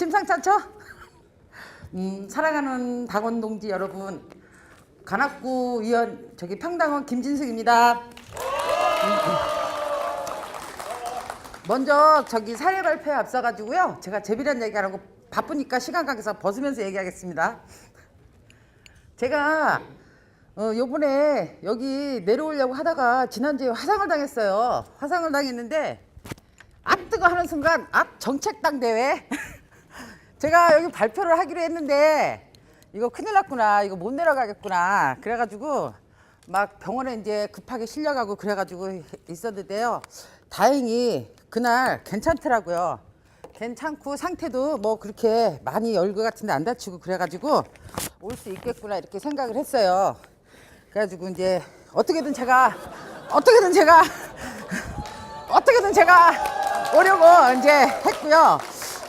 심상치 않죠? 음, 사랑하는 당원 동지 여러분, 관악구 위원 저기 평당원 김진숙입니다. 음, 먼저 저기 사례 발표에 앞서가지고요, 제가 제비란 얘기하라고 바쁘니까 시간 관계상 벗으면서 얘기하겠습니다. 제가 어, 요번에 여기 내려오려고 하다가 지난주에 화상을 당했어요. 화상을 당했는데 아 뜨거 하는 순간 아 정책당 대회 제가 여기 발표를 하기로 했는데 이거 큰일 났구나 이거 못 내려가겠구나. 그래가지고 막 병원에 이제 급하게 실려가고 그래가지고 있었는데요. 다행히 그날 괜찮더라고요. 괜찮고 상태도 뭐 그렇게 많이 열그 같은데 안 다치고 그래가지고 올 수 있겠구나 이렇게 생각을 했어요. 그래가지고 이제 어떻게든 제가 어떻게든 제가 어떻게든 제가 오려고 이제 했고요.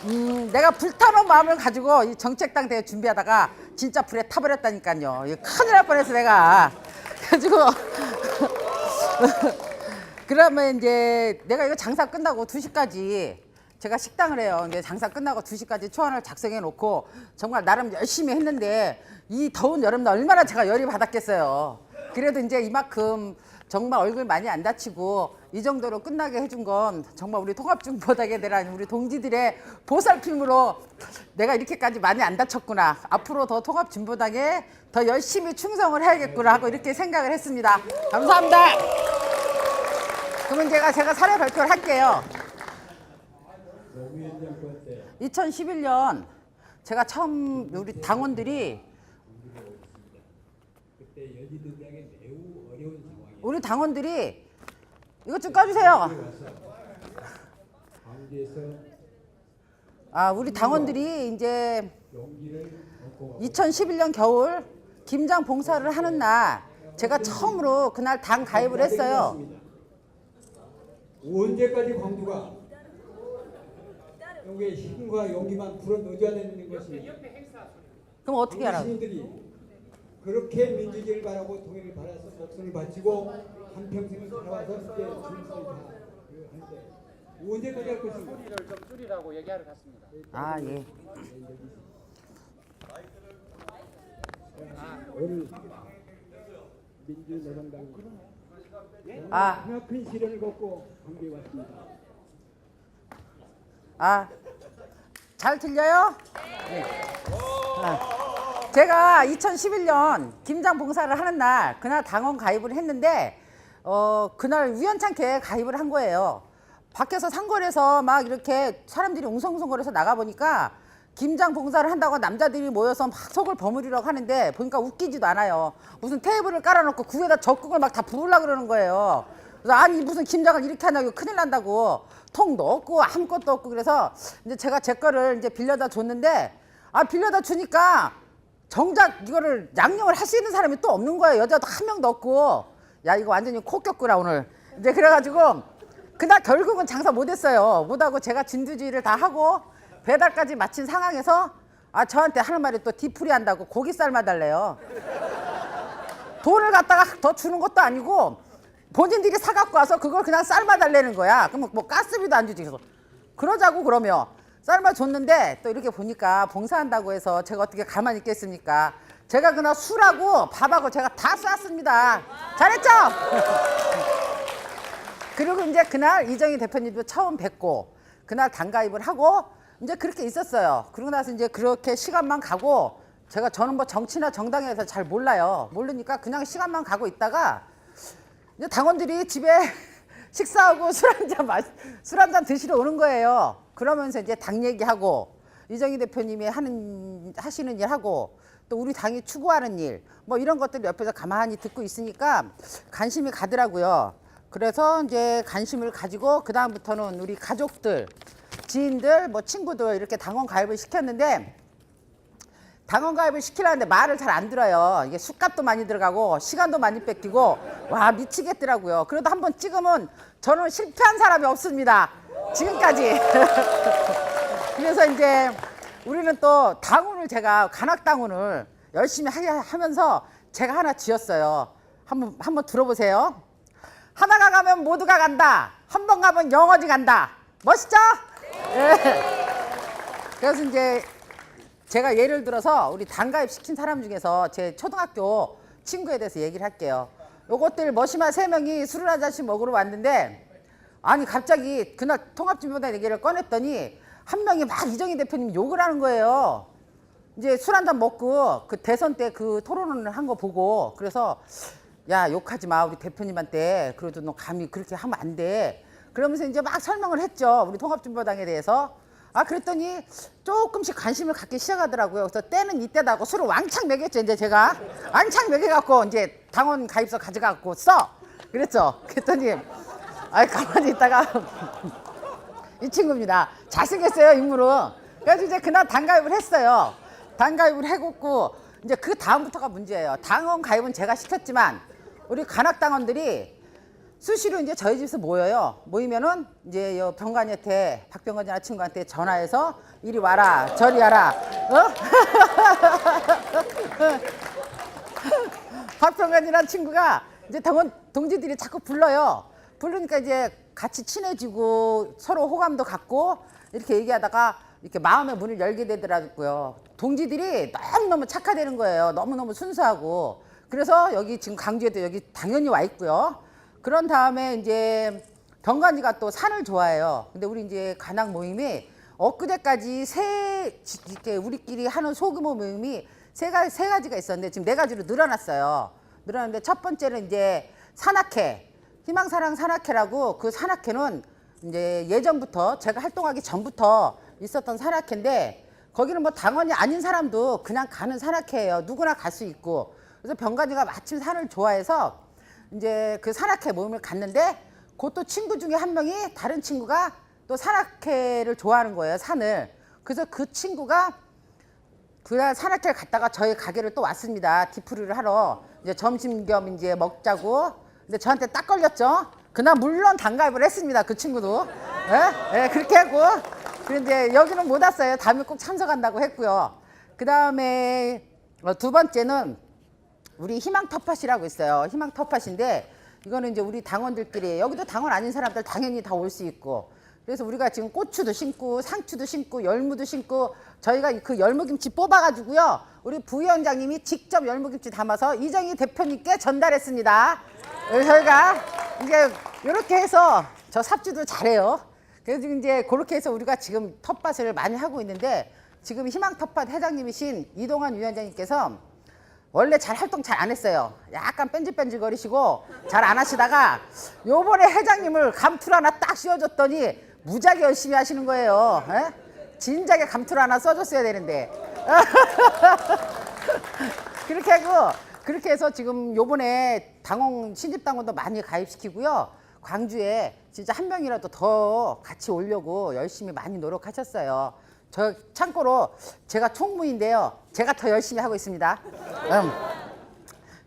음, 내가 불타는 마음을 가지고 이 정책당 대회 준비하다가 진짜 불에 타버렸다니까요. 이거 큰일 날 뻔했어 내가. 그래가지고 그러면 이제 내가 이거 장사 끝나고 2시까지 제가 식당을 해요. 이제 장사 끝나고 2시까지 초안을 작성해 놓고 정말 나름 열심히 했는데 이 더운 여름날 얼마나 제가 열이 받았겠어요. 그래도 이제 이만큼 정말 얼굴 많이 안 다치고 이 정도로 끝나게 해준 건 정말 우리 통합중보다에 대한 우리 동지들의 보살핌으로 내가 이렇게까지 많이 안 다쳤구나. 앞으로 더 통합진보당에 더 열심히 충성을 해야겠구나 하고 이렇게 생각을 했습니다. 감사합니다. 그러면 제가 제가 사례 발표를 할게요. 2011년 제가 처음 우리 당원들이 그 때 여지도당에 매우 어려운 상황이 우리 당원들이 이것 좀 꺼주세요. 광주에서 아 우리 당원들이 이제 용기를 얻고 2011년 겨울 김장 봉사를 하는 날 제가 처음으로 그날 당 가입을 했어요. 언제까지 광주가 여기에 힘과 용기만 불어 넣어줘야 되는 것입니다. 그럼 어떻게 하라고? 시민들이 그렇게 민주주의를 바라고 통일을 바라서 목숨을 바치고 한 평생을 살아와서 이제 진실을 다 하는데 언제까지 할 것인가? 소리를 좀 줄이라고 얘기하러 갔습니다. 아 예. 오늘 민주노동당이 아 크나큰 시련을 겪고 광주에 왔습니다. 아, 잘 들려요? 네. 아, 제가 2011년 김장 봉사를 하는 날 그날 당원 가입을 했는데 어 그날 우연찮게 가입을 한 거예요. 밖에서 상거리에서 막 이렇게 사람들이 웅성웅성거려서 나가 보니까 김장 봉사를 한다고 남자들이 모여서 막 속을 버무리려고 하는데 보니까 웃기지도 않아요. 무슨 테이블을 깔아놓고 그 위에다 적국을 막 다 부으려고 그러는 거예요. 그래서 아니 무슨 김장을 이렇게 하냐고 큰일 난다고 통도 없고 아무것도 없고 그래서 이제 제가 제 거를 이제 빌려다 줬는데 아 빌려다 주니까 정작 이거를 양념을 할 수 있는 사람이 또 없는 거예요. 여자도 한 명도 없고 야 이거 완전히 코 꼈구나 오늘 이제 그래가지고 그날 결국은 장사 못했어요. 못하고 제가 진두지휘를 다 하고 배달까지 마친 상황에서 아 저한테 하는 말이 또 뒤풀이 한다고 고기 삶아달래요. 돈을 갖다가 더 주는 것도 아니고 본인들이 사갖고 와서 그걸 그냥 삶아달라는 거야. 그러면 뭐 가스비도 안 주지. 그래서 그러자고 그러면 삶아줬는데 또 이렇게 보니까 봉사한다고 해서 제가 어떻게 가만히 있겠습니까? 제가 그날 술하고 밥하고 제가 다 쐈습니다. 잘했죠? 그리고 이제 그날 이정희 대표님도 처음 뵙고 그날 당가입을 하고 이제 그렇게 있었어요. 그러고 나서 이제 그렇게 시간만 가고 제가 저는 뭐 정치나 정당에 대해서 잘 몰라요. 모르니까 그냥 시간만 가고 있다가 이제 당원들이 집에 식사하고 술 한잔 마, 술 한 잔 드시러 오는 거예요. 그러면서 이제 당 얘기하고 이정희 대표님이 하는 하시는 일 하고 또 우리 당이 추구하는 일 뭐 이런 것들 옆에서 가만히 듣고 있으니까 관심이 가더라고요. 그래서 이제 관심을 가지고 그 다음부터는 우리 가족들, 지인들, 뭐 친구들 이렇게 당원 가입을 시켰는데 당원 가입을 시키려는데 말을 잘 안 들어요. 이게 술값도 많이 들어가고 시간도 많이 뺏기고 와 미치겠더라고요. 그래도 한번 찍으면 저는 실패한 사람이 없습니다. 지금까지. 그래서 이제 우리는 또 당원을 제가 간악당원을 열심히 하- 하면서 제가 하나 지었어요. 한번 한번 들어보세요. 하나가 가면 모두가 간다. 한 번 가면 영원히 간다. 멋있죠? 예. 그래서 이제 제가 예를 들어서 우리 단가입 시킨 사람 중에서 제 초등학교 친구에 대해서 얘기를 할게요. 요것들 머시마 세 명이 술을 한 잔씩 먹으러 왔는데 아니 갑자기 그날 통합진보당 얘기를 꺼냈더니 한 명이 막 이정희 대표님 욕을 하는 거예요. 이제 술 한 잔 먹고 그 대선 때 그 토론을 한 거 보고 그래서 야 욕하지 마 우리 대표님한테 그래도 너 감히 그렇게 하면 안 돼. 그러면서 이제 막 설명을 했죠 우리 통합진보당에 대해서. 아 그랬더니 조금씩 관심을 갖기 시작하더라고요. 그래서 때는 이때다고 술을 왕창 먹였죠 이제 제가 왕창 먹여갖고 이제 당원 가입서 가져갖고 써 그랬죠. 그랬더니 아 가만히 있다가 이 친구입니다. 잘생겼어요 인물은. 그래서 이제 그날 당 가입을 했어요. 당 가입을 해갖고 이제 그 다음부터가 문제예요. 당원 가입은 제가 시켰지만 우리 관악 당원들이 수시로 이제 저희 집에서 모여요. 모이면은 이제 요 병관이한테 박병관이나 친구한테 전화해서 이리 와라 저리 와라. 어? 박병관이라는 친구가 이제 당원 동지들이 자꾸 불러요. 부르니까 이제 같이 친해지고 서로 호감도 갖고 이렇게 얘기하다가 이렇게 마음의 문을 열게 되더라고요. 동지들이 너무너무 착하다는 거예요. 너무너무 순수하고. 그래서 여기 지금 강주에도 여기 당연히 와 있고요. 그런 다음에 이제 병관이가 또 산을 좋아해요. 근데 우리 이제 관악 모임이 엊그제까지 세 이렇게 우리끼리 하는 소규모 모임이 세 가지 세 가지가 있었는데 지금 네 가지로 늘어났어요. 늘어났는데 첫 번째는 이제 산악회 희망사랑 산악회라고 그 산악회는 이제 예전부터 제가 활동하기 전부터 있었던 산악회인데 거기는 뭐 당원이 아닌 사람도 그냥 가는 산악회예요. 누구나 갈 수 있고. 그래서 병관이가 마침 산을 좋아해서 이제 그 산악회 모임을 갔는데 그것도 친구 중에 한 명이 다른 친구가 또 산악회를 좋아하는 거예요. 산을. 그래서 그 친구가 그날 산악회를 갔다가 저희 가게를 또 왔습니다. 디프리를 하러 이제 점심 겸 이제 먹자고. 근데 저한테 딱 걸렸죠. 그날 물론 단가입을 했습니다. 그 친구도. 예? 예, 그렇게 하고. 그런데 여기는 못 왔어요. 다음에 꼭 참석한다고 했고요. 그 다음에 두 번째는 우리 희망 터팟이라고 있어요. 희망 터팟인데 이거는 이제 우리 당원들끼리 여기도 당원 아닌 사람들 당연히 다 올 수 있고 그래서 우리가 지금 고추도 심고 상추도 심고 열무도 심고 저희가 그 열무김치 뽑아가지고요 우리 부위원장님이 직접 열무김치 담아서 이정희 대표님께 전달했습니다. 그래서 저희가 이제 이렇게 해서 저 삽주도 잘해요. 그래서 이제 그렇게 해서 우리가 지금 텃밭을 많이 하고 있는데 지금 희망 텃밭 회장님이신 이동환 위원장님께서 원래 잘 활동 잘 안 했어요. 약간 뺀질뺀질거리시고 잘 안 하시다가 요번에 회장님을 감투를 하나 딱 씌워줬더니 무지하게 열심히 하시는 거예요. 에? 진작에 감투를 하나 써줬어야 되는데. 그렇게 하고 그렇게 해서 지금 요번에 당원 신집 당원도 많이 가입시키고요. 광주에 진짜 한 명이라도 더 같이 오려고 열심히 많이 노력하셨어요. 저 참고로 제가 총무인데요. 제가 더 열심히 하고 있습니다. 음.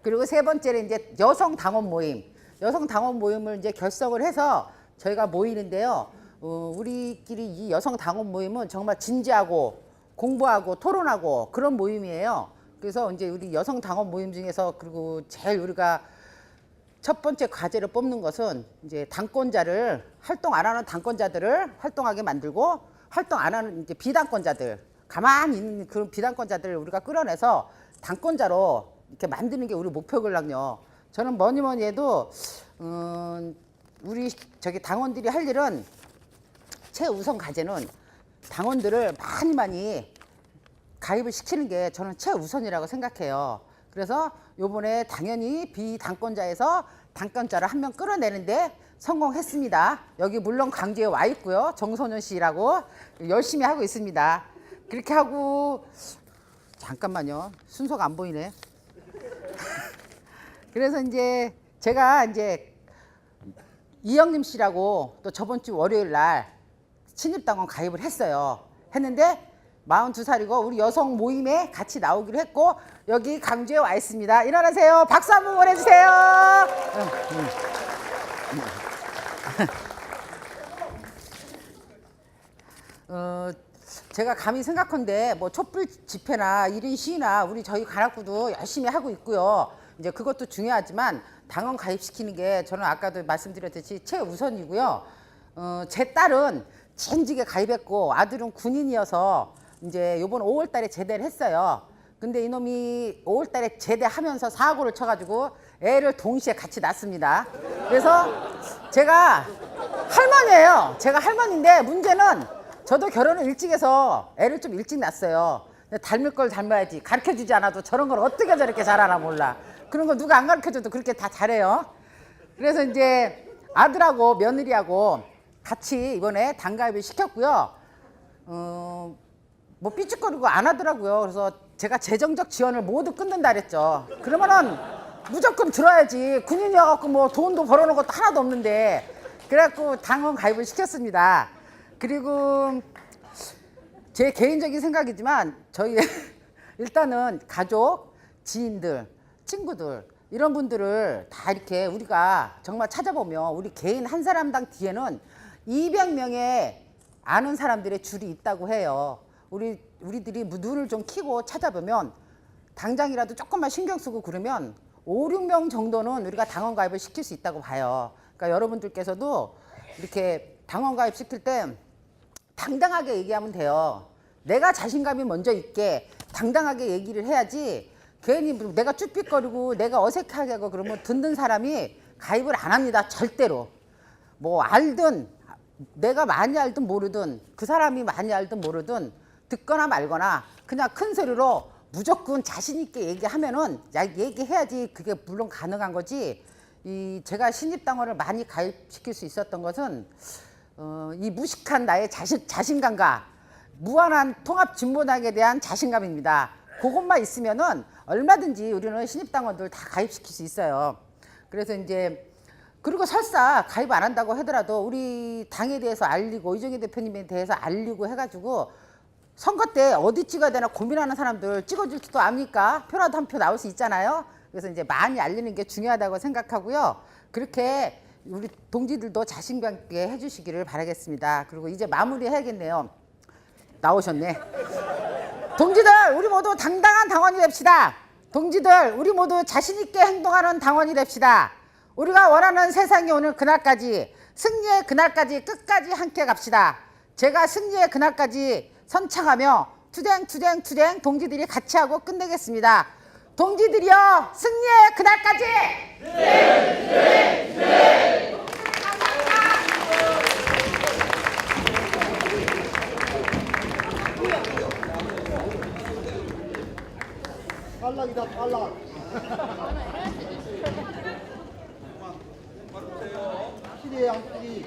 그리고 세 번째는 이제 여성 당원 모임. 여성 당원 모임을 이제 결성을 해서 저희가 모이는데요. 어, 우리끼리 이 여성 당원 모임은 정말 진지하고 공부하고 토론하고 그런 모임이에요. 그래서 이제 우리 여성 당원 모임 중에서 그리고 제일 우리가 첫 번째 과제를 뽑는 것은 이제 당권자를 활동 안 하는 당권자들을 활동하게 만들고 활동 안 하는 이제 비당권자들 가만히 있는 그런 비당권자들을 우리가 끌어내서 당권자로 이렇게 만드는 게 우리 목표거든요. 저는 뭐니 뭐니 해도 음, 우리 저기 당원들이 할 일은 최우선 과제는 당원들을 많이 많이 가입을 시키는 게 저는 최우선이라고 생각해요. 그래서 요번에 당연히 비당권자에서 당권자를 한 명 끌어내는데 성공했습니다. 여기 물론 강주에 와 있고요. 정선현 씨라고 열심히 하고 있습니다. 그렇게 하고 잠깐만요. 순서가 안 보이네. 그래서 이제 제가 이제 이영림 씨라고 또 저번 주 월요일 날 신입당원 가입을 했어요. 했는데 42살이고 우리 여성 모임에 같이 나오기로 했고 여기 강주에 와 있습니다. 일어나세요. 박수 한번 보내주세요. 어, 제가 감히 생각한데 뭐 촛불 집회나 1인 시위나 우리 저희 가락구도 열심히 하고 있고요. 이제 그것도 중요하지만 당원 가입시키는 게 저는 아까도 말씀드렸듯이 최우선이고요. 어, 제 딸은 전직에 가입했고 아들은 군인이어서 이제 요번 5월 달에 제대를 했어요. 근데 이놈이 5월 달에 제대하면서 사고를 쳐가지고 애를 동시에 같이 낳습니다. 그래서 제가 할머니예요. 제가 할머니인데 문제는 저도 결혼을 일찍 해서 애를 좀 일찍 낳았어요. 닮을 걸 닮아야지. 가르쳐 주지 않아도 저런 걸 어떻게 저렇게 잘하나 몰라. 그런 거 누가 안 가르쳐 줘도 그렇게 다 잘해요. 그래서 이제 아들하고 며느리하고 같이 이번에 단가입을 시켰고요. 어, 뭐 삐죽거리고 안 하더라고요. 그래서 제가 재정적 지원을 모두 끊는다 그랬죠. 그러면은 무조건 들어야지. 군인이어갖고 뭐 돈도 벌어놓은 것도 하나도 없는데. 그래갖고 당원 가입을 시켰습니다. 그리고 제 개인적인 생각이지만 저희 일단은 가족, 지인들, 친구들 이런 분들을 다 이렇게 우리가 정말 찾아보면 우리 개인 한 사람당 뒤에는 200명의 아는 사람들의 줄이 있다고 해요. 우리 우리들이 눈을 좀 키고 찾아보면 당장이라도 조금만 신경 쓰고 그러면 5, 6명 정도는 우리가 당원 가입을 시킬 수 있다고 봐요. 그러니까 여러분들께서도 이렇게 당원 가입 시킬 때 당당하게 얘기하면 돼요. 내가 자신감이 먼저 있게 당당하게 얘기를 해야지 괜히 뭐 내가 쭈삣거리고 내가 어색하게 하고 그러면 듣는 사람이 가입을 안 합니다. 절대로. 뭐 알든 내가 많이 알든 모르든 그 사람이 많이 알든 모르든 듣거나 말거나 그냥 큰 소리로 무조건 자신 있게 얘기하면은 야 얘기해야지 그게 물론 가능한 거지 이 제가 신입당원을 많이 가입시킬 수 있었던 것은 어, 이 무식한 나의 자신 자신감과 무한한 통합 진보당에 대한 자신감입니다. 그것만 있으면은 얼마든지 우리는 신입당원들 다 가입시킬 수 있어요. 그래서 이제 그리고 설사 가입 안 한다고 하더라도 우리 당에 대해서 알리고 이정희 대표님에 대해서 알리고 해가지고 선거 때 어디 찍어야 되나 고민하는 사람들 찍어줄 수도 압니까? 표라도 한 표 나올 수 있잖아요. 그래서 이제 많이 알리는 게 중요하다고 생각하고요. 그렇게 우리 동지들도 자신감 있게 해주시기를 바라겠습니다. 그리고 이제 마무리 해야겠네요. 나오셨네. 동지들, 우리 모두 당당한 당원이 됩시다. 동지들, 우리 모두 자신 있게 행동하는 당원이 됩시다. 우리가 원하는 세상이 오는 그날까지 승리의 그날까지 끝까지 함께 갑시다. 제가 승리의 그날까지 선창하며 투쟁 투쟁 투쟁 동지들이 같이 하고 끝내겠습니다. 동지들이여 승리의 그날까지! 탈락이다 탈락 시리에 양끼리